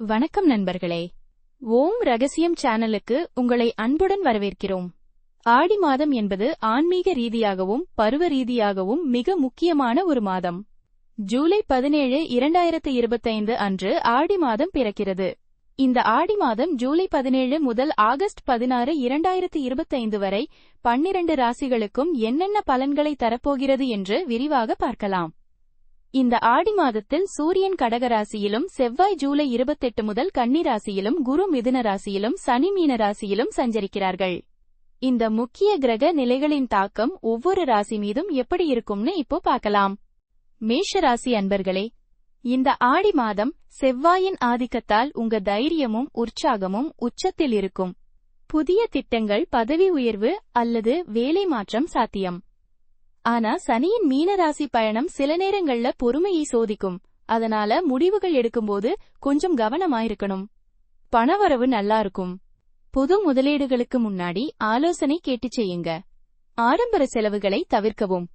வணக்கம் நண்பர்களே. ஓம் ரகசியம் சேனலுக்கு உங்களை அன்புடன் வரவேற்கிறோம். ஆடி மாதம் என்பது ஆன்மீக ரீதியாகவும் பருவ ரீதியாகவும் மிக முக்கியமான ஒரு மாதம். ஜூலை பதினேழு இரண்டாயிரத்து இருபத்தைந்து அன்று ஆடி மாதம் பிறக்கிறது. இந்த ஆடி மாதம் ஜூலை பதினேழு முதல் ஆகஸ்ட் பதினாறு இரண்டாயிரத்து இருபத்தைந்து வரை பன்னிரண்டு ராசிகளுக்கும் என்னென்ன பலன்களை தரப்போகிறது என்று விரிவாக பார்க்கலாம். இந்த ஆடி மாதத்தில் சூரியன் கடகராசியிலும் செவ்வாய் ஜூலை இருபத்தெட்டு முதல் கன்னி ராசியிலும் குரு மிதுன ராசியிலும் சனி மீன ராசியிலும் சஞ்சரிக்கிறார்கள். இந்த முக்கிய கிரக நிலைகளின் தாக்கம் ஒவ்வொரு ராசி மீதும் எப்படி இருக்கும்னு இப்போ பார்க்கலாம். மேஷ ராசி அன்பர்களே இந்த ஆடி மாதம் செவ்வாயின் ஆதிக்கத்தால் உங்க தைரியமும் உற்சாகமும் உச்சத்தில் இருக்கும். புதிய திட்டங்கள் பதவி உயர்வு அல்லது வேலை மாற்றம் சாத்தியம். ஆனா சனியின் மீனராசி பயணம் சில நேரங்கள்ல பொறுமையை சோதிக்கும். அதனால முடிவுகள் எடுக்கும்போது கொஞ்சம் கவனமாயிருக்கணும். பணவரவு நல்லா இருக்கும் புது முதலீடுகளுக்கு முன்னாடி ஆலோசனை கேட்டு செய்யுங்க. ஆடம்பர செலவுகளை தவிர்க்கவும்.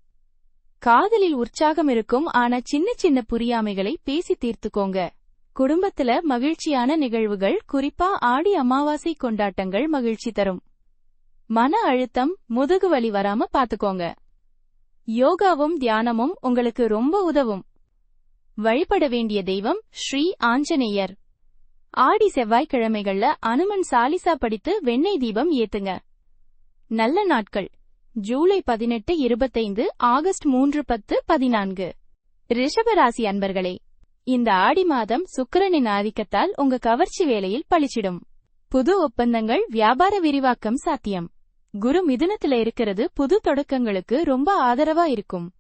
காதலில் உற்சாகம் இருக்கும் ஆனா சின்ன சின்ன புரியாமைகளை பேசி தீர்த்துக்கோங்க. குடும்பத்துல மகிழ்ச்சியான நிகழ்வுகள் குறிப்பா ஆடி அமாவாசை கொண்டாட்டங்கள் மகிழ்ச்சி தரும். மன அழுத்தம் முதுகு வலி வராம பாத்துக்கோங்க. யோகாவும் தியானமும் உங்களுக்கு ரொம்ப உதவும். வழிபட வேண்டிய தெய்வம் ஸ்ரீ ஆஞ்சநேயர். ஆடி செவ்வாய்க்கிழமைகள்ல அனுமன் சாலிசா படித்து வெண்ணெய் தீபம் ஏத்துங்க. நல்ல நாட்கள். ஜூலை பதினெட்டு இருபத்தைந்து ஆகஸ்ட் மூன்று பத்து பதினான்கு. ரிஷபராசி அன்பர்களே இந்த ஆடி மாதம் சுக்கிரனின் ஆதிக்கத்தால் உங்க கவர்ச்சி வேலையில் பளிச்சிடும் புது ஒப்பந்தங்கள் வியாபார விரிவாக்கம் சாத்தியம். குரு மிதுனத்துல இருக்கிறது புது தொடக்கங்களுக்கு ரொம்ப ஆதரவா இருக்கும்.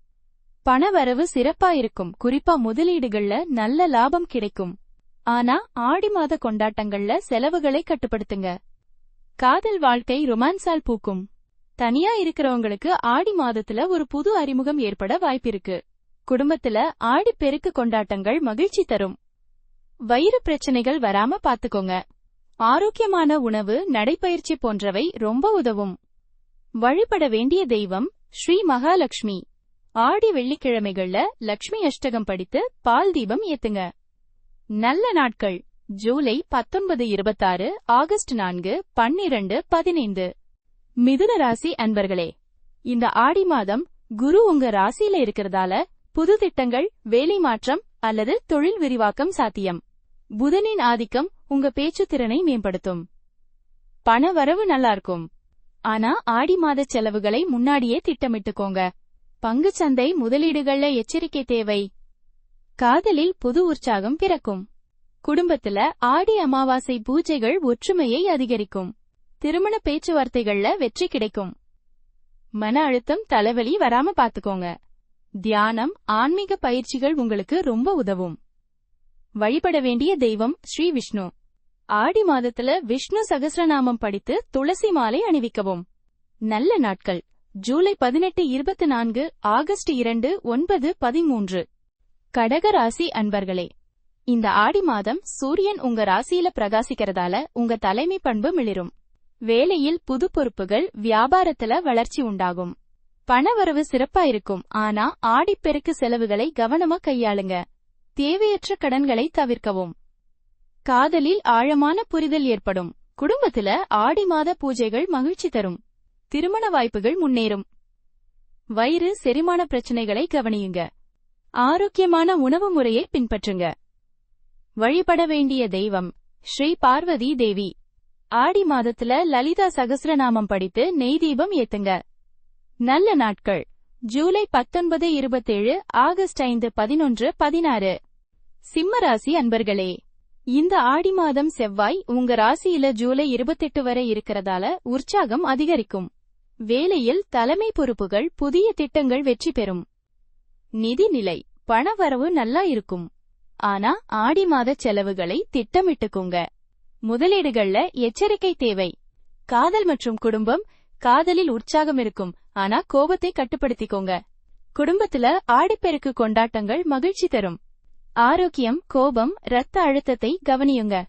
பணவரவு சிறப்பா இருக்கும். குறிப்பா முதலீடுகள்ல நல்ல லாபம் கிடைக்கும். ஆனா ஆடி மாத கொண்டாட்டங்கள்ல செலவுகளை கட்டுப்படுத்துங்க. காதல் வாழ்க்கை ரொமான்ஸால் பூக்கும். தனியா இருக்கிறவங்களுக்கு ஆடி மாதத்துல ஒரு புது அறிமுகம் ஏற்பட வாய்ப்பிருக்கு. குடும்பத்துல ஆடி பெருக்கு கொண்டாட்டங்கள் மகிழ்ச்சி தரும். வயிறு பிரச்சனைகள் வராம பாத்துக்கோங்க. ஆரோக்கியமான உணவு நடைப்பயிற்சி போன்றவை ரொம்ப உதவும். வழிபட வேண்டிய தெய்வம் ஸ்ரீ மகாலட்சுமி ஆடி வெள்ளிக்கிழமைகள்ல லட்சுமி அஷ்டகம் படித்து பால் தீபம் ஏத்துங்க. நல்ல நாட்கள். ஜூலை பத்தொன்பது இருபத்தாறு ஆகஸ்ட் நான்கு பன்னிரண்டு பதினைந்து. மிதுன ராசி அன்பர்களே இந்த ஆடி மாதம் குரு உங்க ராசியில இருக்கிறதால புது திட்டங்கள் வேலை மாற்றம் அல்லது தொழில் விரிவாக்கம் சாத்தியம். புதனின் ஆதிக்கம் உங்க பேச்சு திறனை மேம்படுத்தும். பண வரவு நல்லா இருக்கும். ஆனா ஆடி மாத செலவுகளை முன்னாடியே திட்டமிட்டுக்கோங்க. பங்கு சந்தை முதலீடுகள்ல எச்சரிக்கை தேவை. காதலில் புது உற்சாகம் பிறக்கும். குடும்பத்துல ஆடி அமாவாசை பூஜைகள் ஒற்றுமையை அதிகரிக்கும். திருமண பேச்சுவார்த்தைகள்ல வெற்றி கிடைக்கும். மன அழுத்தம் தலைவலி வராம பாத்துக்கோங்க. தியானம் ஆன்மீக பயிற்சிகள் உங்களுக்கு ரொம்ப உதவும். வழிபட வேண்டிய தெய்வம் ஸ்ரீ விஷ்ணு. ஆடி மாதத்துல விஷ்ணு சகசிரநாமம் படித்து துளசி மாலை அணிவிக்கவும். நல்ல நாட்கள். ஜூலை பதினெட்டு இருபத்தி நான்கு ஆகஸ்ட் இரண்டு ஒன்பது பதிமூன்று. கடக ராசி அன்பர்களே இந்த ஆடி மாதம் சூரியன் உங்க ராசியில பிரகாசிக்கிறதால உங்க தலைமை பண்பு மிளிரும். வேலையில் புது பொறுப்புகள் வியாபாரத்துல வளர்ச்சி உண்டாகும். பணவரவு சிறப்பா இருக்கும். ஆனா ஆடிப்பெருக்கு செலவுகளை கவனமா கையாளுங்க. தேவையற்ற கடன்களை தவிர்க்கவும். காதலில் ஆழமான புரிதல் ஏற்படும். குடும்பத்துல ஆடி மாத பூஜைகள் மகிழ்ச்சி தரும். திருமண வாய்ப்புகள் முன்னேறும். வயிறு செரிமான பிரச்சனைகளை கவனியுங்க. ஆரோக்கியமான உணவு முறையை பின்பற்றுங்க. வழிபட வேண்டிய தெய்வம் ஸ்ரீ பார்வதி தேவி. ஆடி மாதத்துல லலிதா சகசிரநாமம் படித்து நெய் தீபம் ஏத்துங்க. நல்ல நாட்கள். ஜூலை பத்தொன்பது இருபத்தேழு ஆகஸ்ட் ஐந்து பதினொன்று பதினாறு. சிம்மராசி அன்பர்களே இந்த ஆடி மாதம் செவ்வாய் உங்க ராசியில ஜூலை இருபத்தெட்டு வரை இருக்கிறதால உற்சாகம் அதிகரிக்கும். வேலையில் தலைமை பொறுப்புகள் புதிய திட்டங்கள் வெற்றி பெறும். நிதி நிலை பணவரவு நல்லா இருக்கும். ஆனா ஆடி மாத செலவுகளை திட்டமிட்டுக்கோங்க. முதலீடுகள்ல எச்சரிக்கை தேவை. காதல் மற்றும் குடும்பம் காதலில் உற்சாகம் இருக்கும். ஆனா கோபத்தை கட்டுப்படுத்திக்கோங்க. குடும்பத்துல ஆடிப்பெருக்கு கொண்டாட்டங்கள் மகிழ்ச்சி தரும். ஆரோக்கியம் கோபம் இரத்த அழுத்தத்தை கவனியுங்க.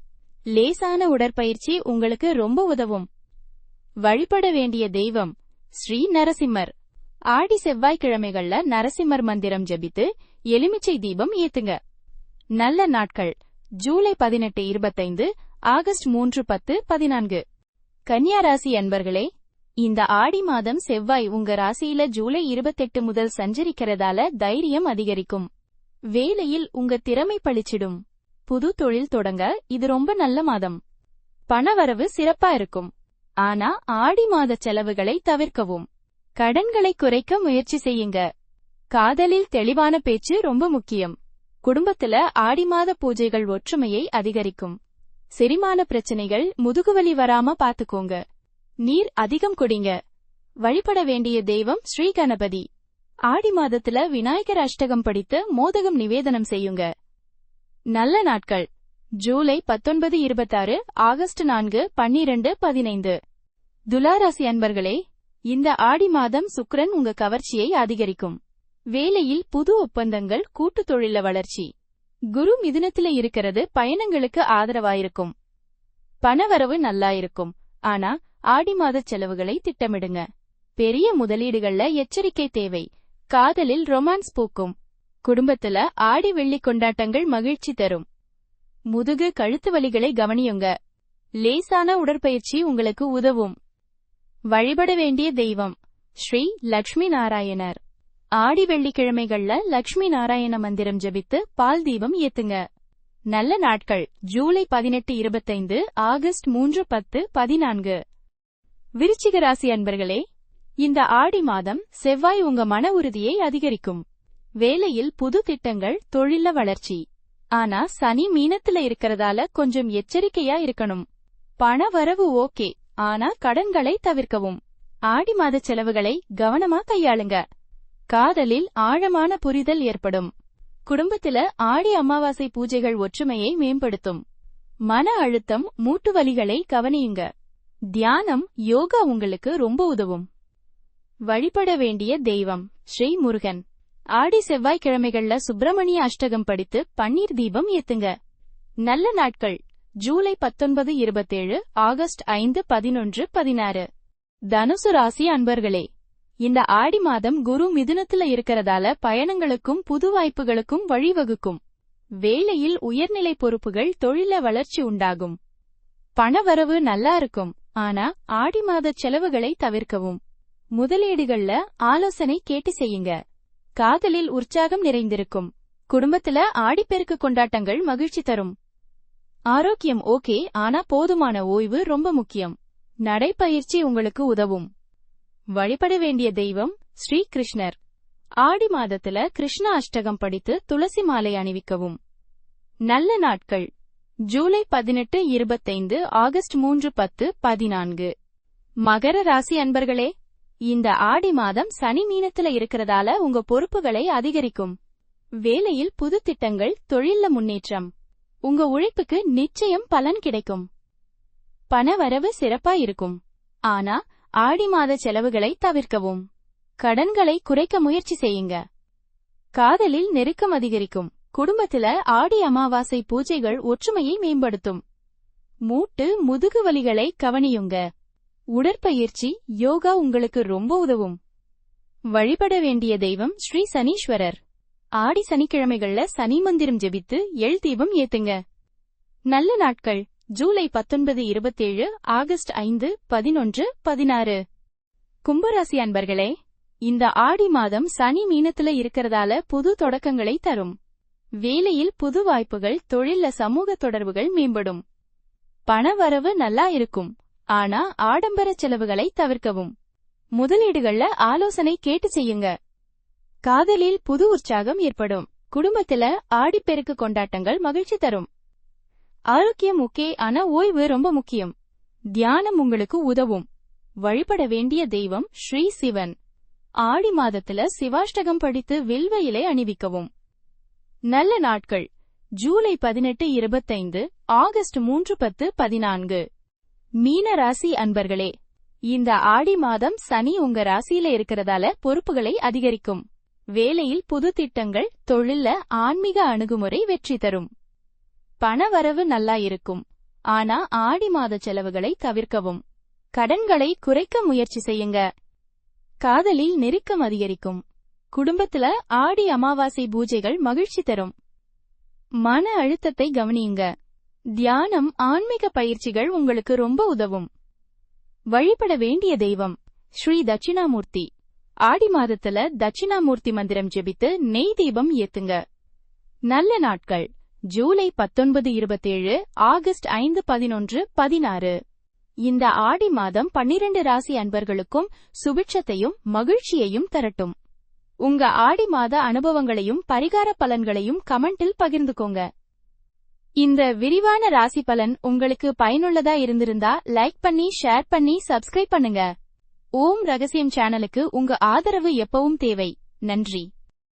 லேசான உடற்பயிற்சி உங்களுக்கு ரொம்ப உதவும். வழிபட வேண்டிய தெய்வம் ஸ்ரீ நரசிம்மர். ஆடி செவ்வாய்க்கிழமைகள்ல நரசிம்மர் மந்திரம் ஜெபித்து எலுமிச்சை தீபம் ஏத்துங்க. நல்ல நாட்கள். ஜூலை பதினெட்டு இருபத்தைந்து ஆகஸ்ட் மூன்று பத்து பதினான்கு. கன்னியா ராசி அன்பர்களே இந்த ஆடி மாதம் செவ்வாய் உங்க ராசியில ஜூலை இருபத்தெட்டு முதல் சஞ்சரிக்கிறதால தைரியம் அதிகரிக்கும். வேலையில் உங்க திறமை பளிச்சிடும். புது தொழில் தொடங்க இது ரொம்ப நல்ல மாதம். பணவரவு சிறப்பா இருக்கும். ஆனா ஆடி மாத செலவுகளை தவிர்க்கவும். கடன்களை குறைக்க முயற்சி செய்யுங்க. காதலில் தெளிவான பேச்சு ரொம்ப முக்கியம். குடும்பத்துல ஆடி மாத பூஜைகள் ஒற்றுமையை அதிகரிக்கும். செரிமான பிரச்சனைகள் முதுகுவலி வராம பாத்துக்கோங்க. நீர் அதிகம் குடிங்க. வழிபட வேண்டிய தெய்வம் ஸ்ரீ கணபதி ஆடி மாதத்துல விநாயகர் அஷ்டகம் படித்து மோதகம் நிவேதனம் செய்யுங்க. நல்ல நாட்கள். ஜூலை பத்தொன்பது இருபத்தாறு ஆகஸ்ட் நான்கு பன்னிரண்டு பதினைந்து. துலாராசி அன்பர்களே இந்த ஆடி மாதம் சுக்ரன் உங்க கவர்ச்சியை அதிகரிக்கும். வேலையில் புது ஒப்பந்தங்கள் கூட்டு தொழில வளர்ச்சி. குரு மிதுனத்துல இருக்கிறது பயணங்களுக்கு ஆதரவாயிருக்கும். பணவரவு நல்லா இருக்கும் ஆனா ஆடி மாத செலவுகளை திட்டமிடுங்க. பெரிய முதலீடுகள்ல எச்சரிக்கை தேவை. காதலில் ரொமான்ஸ் பூக்கும். குடும்பத்துல ஆடி வெள்ளி கொண்டாட்டங்கள் மகிழ்ச்சி தரும். முதுகு கழுத்து வலிகளை கவனியுங்க. லேசான உடற்பயிற்சி உங்களுக்கு உதவும். வழிபட வேண்டிய தெய்வம் ஸ்ரீ லட்சுமி நாராயணர். ஆடி வெள்ளிக்கிழமைகள்ல லட்சுமி நாராயண மந்திரம் ஜெபித்து பால் தீபம் ஏத்துங்க. நல்ல நாட்கள் ஜூலை பதினெட்டு இருபத்தைந்து ஆகஸ்ட் மூன்று பத்து பதினான்கு. விருச்சிக ராசி அன்பர்களே இந்த ஆடி மாதம் செவ்வாய் உங்க மன உறுதியை அதிகரிக்கும். வேலையில் புது திட்டங்கள் தொழில வளர்ச்சி. ஆனா சனி மீனத்துல இருக்கிறதால கொஞ்சம் எச்சரிக்கையா இருக்கணும். பண வரவு ஓகே ஆனா கடன்களை தவிர்க்கவும். ஆடி மாத செலவுகளை கவனமா கையாளுங்க. காதலில் ஆழமான புரிதல் ஏற்படும். குடும்பத்துல ஆடி அமாவாசை பூஜைகள் ஒற்றுமையை மேம்படுத்தும். மன அழுத்தம் மூட்டு வலிகளை கவனியுங்க. தியானம் யோகா உங்களுக்கு ரொம்ப உதவும். வழிபட வேண்டிய தெய்வம் ஸ்ரீ முருகன். ஆடி செவ்வாய்க்கிழமைகள்ல சுப்பிரமணிய அஷ்டகம் படித்து பன்னீர் தீபம் ஏத்துங்க. நல்ல நாட்கள். ஜூலை பத்தொன்பது இருபத்தேழு ஆகஸ்ட் ஐந்து பதினொன்று பதினாறு. தனுசு ராசி அன்பர்களே இந்த ஆடி மாதம் குரு மிதுனத்துல இருக்கிறதால பயணங்களுக்கும் புது வாய்ப்புகளுக்கும் வழிவகுக்கும். வேலையில் உயர்நிலை பொறுப்புகள் தொழில வளர்ச்சி உண்டாகும். பணவரவு நல்லா இருக்கும். ஆனா ஆடி மாத செலவுகளை தவிர்க்கவும். முதலீடுகள்ல ஆலோசனை கேட்டு செய்யுங்க. காதலில் உற்சாகம் நிறைந்திருக்கும். குடும்பத்துல ஆடிப்பெருக்கு கொண்டாட்டங்கள் மகிழ்ச்சி தரும். ஆரோக்கியம் ஓகே ஆனா போதுமான ஓய்வு ரொம்ப முக்கியம். நடைப்பயிற்சி உங்களுக்கு உதவும். வழிபட வேண்டிய தெய்வம் ஸ்ரீ கிருஷ்ணர். ஆடி மாதத்துல கிருஷ்ண அஷ்டகம் படித்து துளசி மாலை அணிவிக்கவும். நல்ல நாட்கள். ஜூலை பதினெட்டு இருபத்தைந்து ஆகஸ்ட் மூன்று பத்து பதினான்கு. மகர ராசி அன்பர்களே இந்த ஆடி மாதம் சனி மீனத்துல இருக்கிறதால உங்க பொறுப்புகளை அதிகரிக்கும். வேலையில் புது திட்டங்கள் தொழில்ல முன்னேற்றம். உங்க உழைப்புக்கு நிச்சயம் பலன் கிடைக்கும். பணவரவு சிறப்பா இருக்கும். ஆனா ஆடி மாத செலவுகளை தவிர்க்கவும். கடன்களை குறைக்க முயற்சி செய்யுங்க. காதலில் நெருக்கம் அதிகரிக்கும். குடும்பத்துல ஆடி அமாவாசை பூஜைகள் ஒற்றுமையை மேம்படுத்தும். மூட்டு முதுகு வலிகளை கவனியுங்க. உடற்பயிற்சி யோகா உங்களுக்கு ரொம்ப உதவும். வழிபட வேண்டிய தெய்வம் ஸ்ரீ சனீஸ்வரர். ஆடி சனிக்கிழமைகள்ல சனி மந்திரம் ஜெபித்து எள் தீபம் ஏத்துங்க. நல்ல நாட்கள். ஜூலை பத்தொன்பது இருபத்தேழு ஆகஸ்ட் ஐந்து பதினொன்று பதினாறு. கும்பராசி அன்பர்களே இந்த ஆடி மாதம் சனி மீனத்துல இருக்கிறதால புது தொடக்கங்களை தரும். வேலையில் புது வாய்ப்புகள் தொழில சமூக தொடர்புகள் மேம்படும். பணவரவு நல்லா இருக்கும். ஆனா ஆடம்பர செலவுகளை தவிர்க்கவும். முதலீடுகள்ல ஆலோசனை கேட்டு செய்யுங்க. காதலில் புது உற்சாகம் ஏற்படும். குடும்பத்துல ஆடிப்பெருக்கு கொண்டாட்டங்கள் மகிழ்ச்சி தரும். ஆரோக்கியம் முக்கிய ஆனா ஓய்வு ரொம்ப முக்கியம். தியானம் உங்களுக்கு உதவும். வழிபட வேண்டிய தெய்வம் ஸ்ரீ சிவன். ஆடி மாதத்துல சிவாஷ்டகம் படித்து வில்வ இலை அணிவிக்கவும். நல்ல நாட்கள். ஜூலை பதினெட்டு இருபத்தைந்து ஆகஸ்ட் மூன்று பத்து பதினான்கு. மீன ராசி அன்பர்களே இந்த ஆடி மாதம் சனி உங்க ராசியில இருக்கிறதால பொறுப்புகளை அதிகரிக்கும். வேலையில் புது திட்டங்கள் தொழில்ல ஆன்மீக அணுகுமுறை வெற்றி தரும். பணவரவு நல்லா இருக்கும் ஆனா ஆடி மாத செலவுகளை தவிர்க்கவும். கடன்களை குறைக்க முயற்சி செய்யுங்க. காதலில் நெருக்கம் அதிகரிக்கும். குடும்பத்துல ஆடி அமாவாசை பூஜைகள் மகிழ்ச்சி தரும். மன அழுத்தத்தை கவனியுங்க. தியானம் ஆன்மீக பயிற்சிகள் உங்களுக்கு ரொம்ப உதவும். வழிபட வேண்டிய தெய்வம் ஸ்ரீ தட்சிணாமூர்த்தி. ஆடி மாதத்துல தட்சிணாமூர்த்தி மந்திரம் ஜெபித்து நெய் தீபம் ஏத்துங்க. நல்ல நாட்கள். ஜூலை பத்தொன்பது இருபத்தேழு ஆகஸ்ட் ஐந்து பதினொன்று பதினாறு. இந்த ஆடி மாதம் பன்னிரண்டு ராசி அன்பர்களுக்கும் சுபிட்சத்தையும் மகிழ்ச்சியையும் தரட்டும். உங்க ஆடி மாத அனுபவங்களையும் பரிகார பலன்களையும் கமெண்டில் பகிர்ந்துக்கோங்க. இந்த விரிவான ராசி பலன் உங்களுக்கு பயனுள்ளதா இருந்திருந்தா லைக் பண்ணி ஷேர் பண்ணி சப்ஸ்கிரைப் பண்ணுங்க. ஓம் ரகசியம் சேனலுக்கு உங்க ஆதரவு எப்பவும் தேவை. நன்றி.